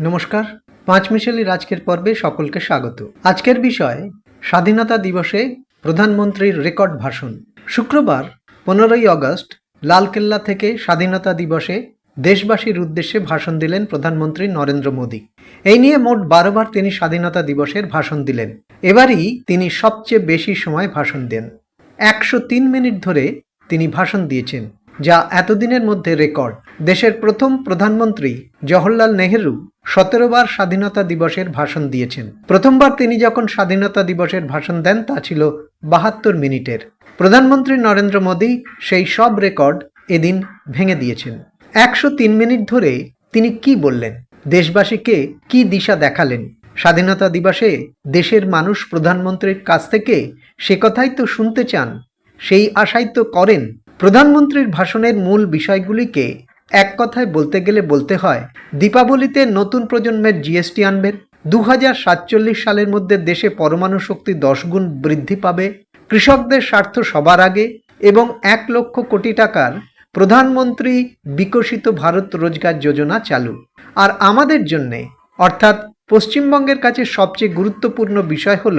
নমস্কার। পাঁচ মিশেলি আজকের পর্বে সকলকে স্বাগত। আজকের বিষয়, স্বাধীনতা দিবসে প্রধানমন্ত্রীর রেকর্ড ভাষণ। শুক্রবার, পনেরোই আগস্ট লালকেল্লা থেকে স্বাধীনতা দিবসে দেশবাসীর উদ্দেশ্যে ভাষণ দিলেন প্রধানমন্ত্রী নরেন্দ্র মোদী। এই নিয়ে মোট বারোবার তিনি স্বাধীনতা দিবসের ভাষণ দিলেন। এবারই তিনি সবচেয়ে বেশি সময় ভাষণ দেন। একশো তিন মিনিট ধরে তিনি ভাষণ দিয়েছেন। যা এতদিনের মধ্যে রেকর্ড। দেশের প্রথম প্রধানমন্ত্রী জওহরলাল নেহেরু সতেরো বার স্বাধীনতা দিবসের ভাষণ দিয়েছেন। প্রথমবার তিনি যখন স্বাধীনতা দিবসের ভাষণ দেন, তা ছিল বাহাত্তর মিনিটের। প্রধানমন্ত্রী নরেন্দ্র মোদী সেই সব রেকর্ড এদিন ভেঙে দিয়েছেন। একশো তিন মিনিট ধরে তিনি কি বললেন? দেশবাসীকে কি দিশা দেখালেন? স্বাধীনতা দিবসে দেশের মানুষ প্রধানমন্ত্রীর কাছ থেকে সে কথাই তো শুনতে চান, সেই আশাই তো করেন প্রধানমন্ত্রীর ভাষণের মূল বিষয়গুলিকে এক কথায় বলতে গেলে বলতে হয়, দীপাবলিতে নতুন প্রজন্মের জিএসটি আনবেন দু হাজার সাতচল্লিশ সালের মধ্যে দেশে পরমাণু শক্তি দশ গুণ বৃদ্ধি পাবে, কৃষকদের স্বার্থ সবার আগে এবং এক লক্ষ কোটি টাকার প্রধানমন্ত্রী বিকশিত ভারত রোজগার যোজনা চালু। আর আমাদের জন্যে, অর্থাৎ পশ্চিমবঙ্গের কাছে সবচেয়ে গুরুত্বপূর্ণ বিষয় হল,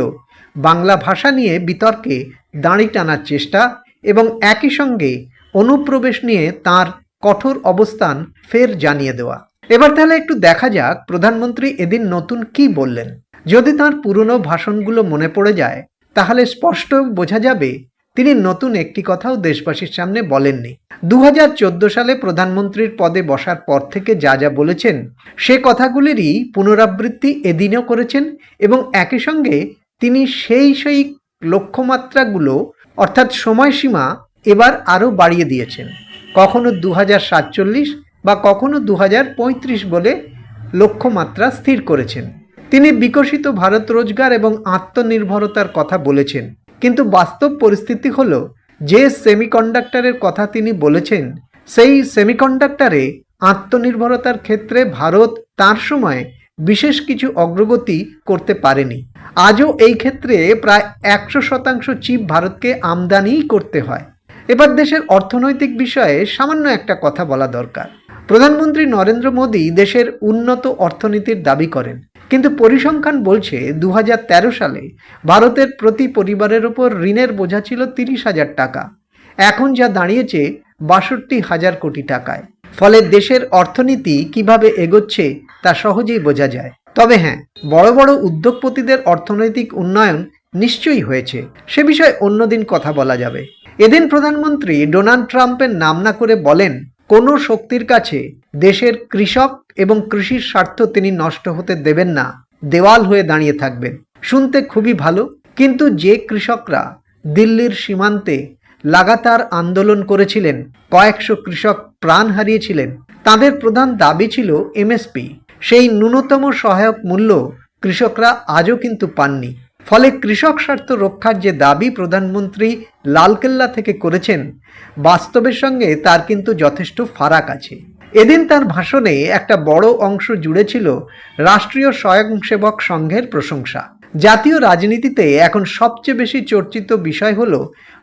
বাংলা ভাষা নিয়ে বিতর্কে দাঁড়ি টানার চেষ্টা এবং একই সঙ্গে অনুপ্রবেশ নিয়ে তার কঠোর অবস্থান ফের জানিয়ে দেওয়া। এবার তাহলে একটু দেখা যাক প্রধানমন্ত্রী এদিন নতুন কি বললেন। যদি তার পুরনো ভাষণগুলো মনে পড়ে যায়, তাহলে স্পষ্ট বোঝা যাবে তিনি নতুন একটি কথাও দেশবাসীর সামনে বলেননি। দু হাজার চোদ্দ সালে প্রধানমন্ত্রীর পদে বসার পর থেকে যা যা বলেছেন, সে কথাগুলিরই পুনরাবৃত্তি এদিনও করেছেন এবং একই সঙ্গে তিনি সেই সেই লক্ষ্যমাত্রাগুলো অর্থাৎ সময়সীমা এবার আরও বাড়িয়ে দিয়েছেন। কখনো দু সাতচল্লিশ বা কখনো দু হাজার পঁয়ত্রিশ বলে লক্ষ্যমাত্রা স্থির করেছেন। তিনি বিকশিত ভারত রোজগার এবং আত্মনির্ভরতার কথা বলেছেন। কিন্তু বাস্তব পরিস্থিতি হলো, যে সেমিকন্ডাক্টরের কথা তিনি বলেছেন, সেই সেমিকন্ডাক্টরে আত্মনির্ভরতার ক্ষেত্রে ভারত তার সময় বিশেষ কিছু অগ্রগতি করতে পারেনি। আজও এই ক্ষেত্রে প্রায় একশো শতাংশ চিপ ভারতকে আমদানিই করতে হয়। এবার দেশের অর্থনৈতিক বিষয়ে সামান্য একটা কথা বলা দরকার। প্রধানমন্ত্রী নরেন্দ্র মোদী দেশের উন্নত অর্থনীতির দাবি করেন। কিন্তু পরিসংখ্যান বলছে দু হাজার তেরো সালে ভারতের প্রতি পরিবারের ওপর ঋণের বোঝা ছিল তিরিশ হাজার টাকা। এখন যা দাঁড়িয়েছে বাষট্টি হাজার কোটি টাকায়। ফলে দেশের অর্থনীতি কীভাবে এগোচ্ছে তা সহজেই বোঝা যায়। তবে হ্যাঁ বড় বড় উদ্যোগপতিদের অর্থনৈতিক উন্নয়ন নিশ্চয়ই হয়েছে। সে বিষয়ে অন্যদিন কথা বলা যাবে। এদিন প্রধানমন্ত্রী ডোনাল্ড ট্রাম্পের নাম না করে বলেন, কোনো শক্তির কাছে দেশের কৃষক এবং কৃষির স্বার্থ তিনি নষ্ট হতে দেবেন না। দেওয়াল হয়ে দাঁড়িয়ে থাকবেন। শুনতে খুবই ভালো, কিন্তু যে কৃষকরা দিল্লির সীমান্তে লাগাতার আন্দোলন করেছিলেন, কয়েকশো কৃষক প্রাণ হারিয়েছিলেন, তাদের প্রধান দাবি ছিল এমএসপি। সেই ন্যূনতম সহায়ক মূল্য কৃষকরা আজও কিন্তু পাননি। ফলে কৃষক স্বার্থ রক্ষার যে দাবি প্রধানমন্ত্রী লালকেল্লা থেকে করেছেন, বাস্তবের সঙ্গে তার কিন্তু যথেষ্ট ফারাক আছে। এদিন তার ভাষণে একটা বড় অংশ জুড়ে ছিল রাষ্ট্রীয় স্বয়ংসেবক সংঘের প্রশংসা। জাতীয় রাজনীতিতে এখন সবচেয়ে বেশি চর্চিত বিষয় হল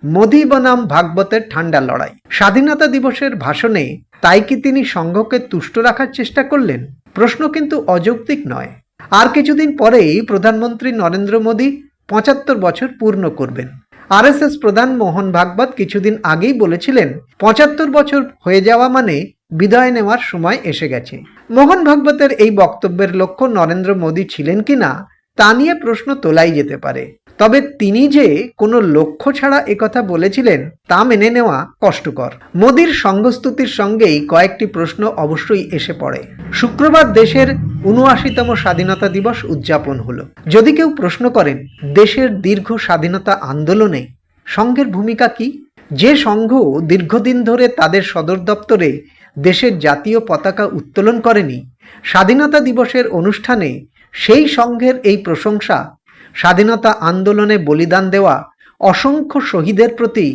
মোদি বনাম ভাগবতের ঠান্ডা লড়াই। স্বাধীনতা দিবসের ভাষণে তাই কি তিনি সংঘকে তুষ্ট রাখার চেষ্টা করলেন? প্রশ্ন কিন্তু অযৌক্তিক নয়। আর কিছুদিন পরেই প্রধানমন্ত্রী নরেন্দ্র মোদী পঁচাত্তর বছর পূর্ণ করবেন। আরএসএস প্রধান মোহন ভাগবত কিছুদিন আগেই বলেছিলেন, পঁচাত্তর বছর হয়ে যাওয়া মানে বিদায় নেওয়ার সময় এসে গেছে। মোহন ভাগবতের এই বক্তব্যের লক্ষ্য নরেন্দ্র মোদী ছিলেন কিনা, তা নিয়ে প্রশ্ন তোলাই যেতে পারে। তবে তিনি যে কোনো লক্ষ্য ছাড়া একথা বলেছিলেন, তা মেনে নেওয়া কষ্টকর। মোদির সঙ্গস্তুতির সঙ্গেই কয়েকটি প্রশ্ন অবশ্যই এসে পড়ে। শুক্রবার দেশের উনআশিতম স্বাধীনতা দিবস উদযাপন হলো। যদি কেউ প্রশ্ন করেন, দেশের দীর্ঘ স্বাধীনতা আন্দোলনে সংঘের ভূমিকা কি? যে সংঘ দীর্ঘদিন ধরে তাদের সদর দপ্তরে দেশের জাতীয় পতাকা উত্তোলন করেনি, স্বাধীনতা দিবসের অনুষ্ঠানে সেই সংঘের এই প্রশংসা স্বাধীনতা আন্দোলনে বলিদান দেওয়া অসংখ্য শহীদের প্রতি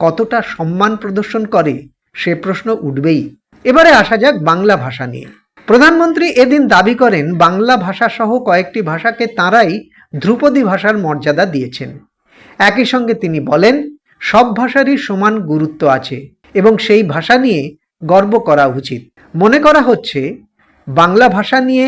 কতটা সম্মান প্রদর্শন করে, সে প্রশ্ন উঠবেই। এবারে আসা যাক বাংলা ভাষা নিয়ে। প্রধানমন্ত্রী এদিন দাবি করেন, বাংলা ভাষা সহ কয়েকটি ভাষাকে তাঁরাই ধ্রুপদী ভাষার মর্যাদা দিয়েছেন। একই সঙ্গে তিনি বলেন, সব ভাষারই সমান গুরুত্ব আছে এবং সেই ভাষা নিয়ে গর্ব করা উচিত। মনে করা হচ্ছে, বাংলা ভাষা নিয়ে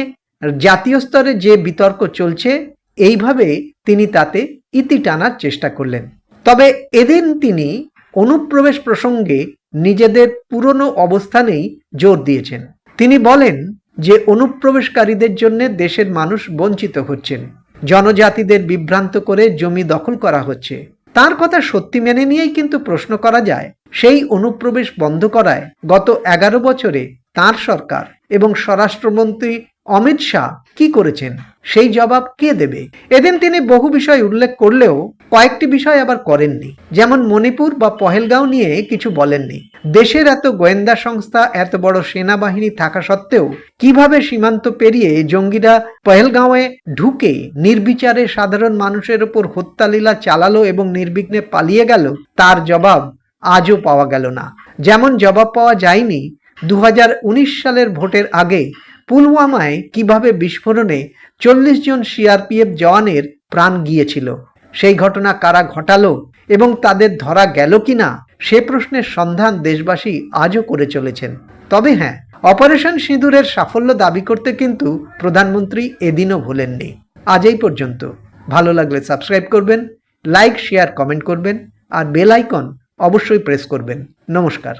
জাতীয় স্তরে যে বিতর্ক চলছে এইভাবে তিনি তাতে ইতি টানার চেষ্টা করলেন। তবে এদিন তিনি অনুপ্রবেশ প্রসঙ্গে নিজেদের পুরনো অবস্থানেই জোর দিয়েছেন। তিনি বলেন যে অনুপ্রবেশকারীদের জন্য দেশের মানুষ বঞ্চিত হচ্ছেন। জনজাতিদের বিভ্রান্ত করে জমি দখল করা হচ্ছে। তার কথা সত্যি মেনে নিয়েই কিন্তু প্রশ্ন করা যায়, সেই অনুপ্রবেশ বন্ধ করায় গত এগারো বছরে তার সরকার এবং স্বরাষ্ট্রমন্ত্রী অমিত শাহ কি করেছেন? সেই জবাব কে দেবে? এদিন তিনি বহু বিষয় উল্লেখ করলেও কয়েকটি বিষয় আবার করেননি। যেমন মণিপুর বা পহেলগাঁও নিয়ে কিছু বলেননি। দেশের এত গোয়েন্দা সংস্থা, এত বড় সেনাবাহিনী থাকা সত্ত্বেও কীভাবে সীমান্ত পেরিয়ে জঙ্গিরা পহেলগাঁওয়ে ঢুকে নির্বিচারে সাধারণ মানুষের ওপর হত্যালীলা চালালো এবং নির্বিঘ্নে পালিয়ে গেল, তার জবাব আজও পাওয়া গেল না। যেমন জবাব পাওয়া যায়নি দু হাজার উনিশ সালের ভোটের আগে পুলওয়ামায় কীভাবে বিস্ফোরণে চল্লিশ জন সিআরপিএফ জওয়ানের প্রাণ গিয়েছিল? সেই ঘটনা কারা ঘটালো এবং তাদের ধরা গেল কিনা? সে প্রশ্নের সন্ধান দেশবাসী আজও করে চলেছেন। তবে হ্যাঁ অপারেশন সিঁদুরের সাফল্য দাবি করতে কিন্তু প্রধানমন্ত্রী এদিনও ভুলেননি। আজ এই পর্যন্ত। ভালো লাগলে সাবস্ক্রাইব করবেন, লাইক, শেয়ার, কমেন্ট করবেন আর বেল আইকন অবশ্যই প্রেস করবেন। নমস্কার।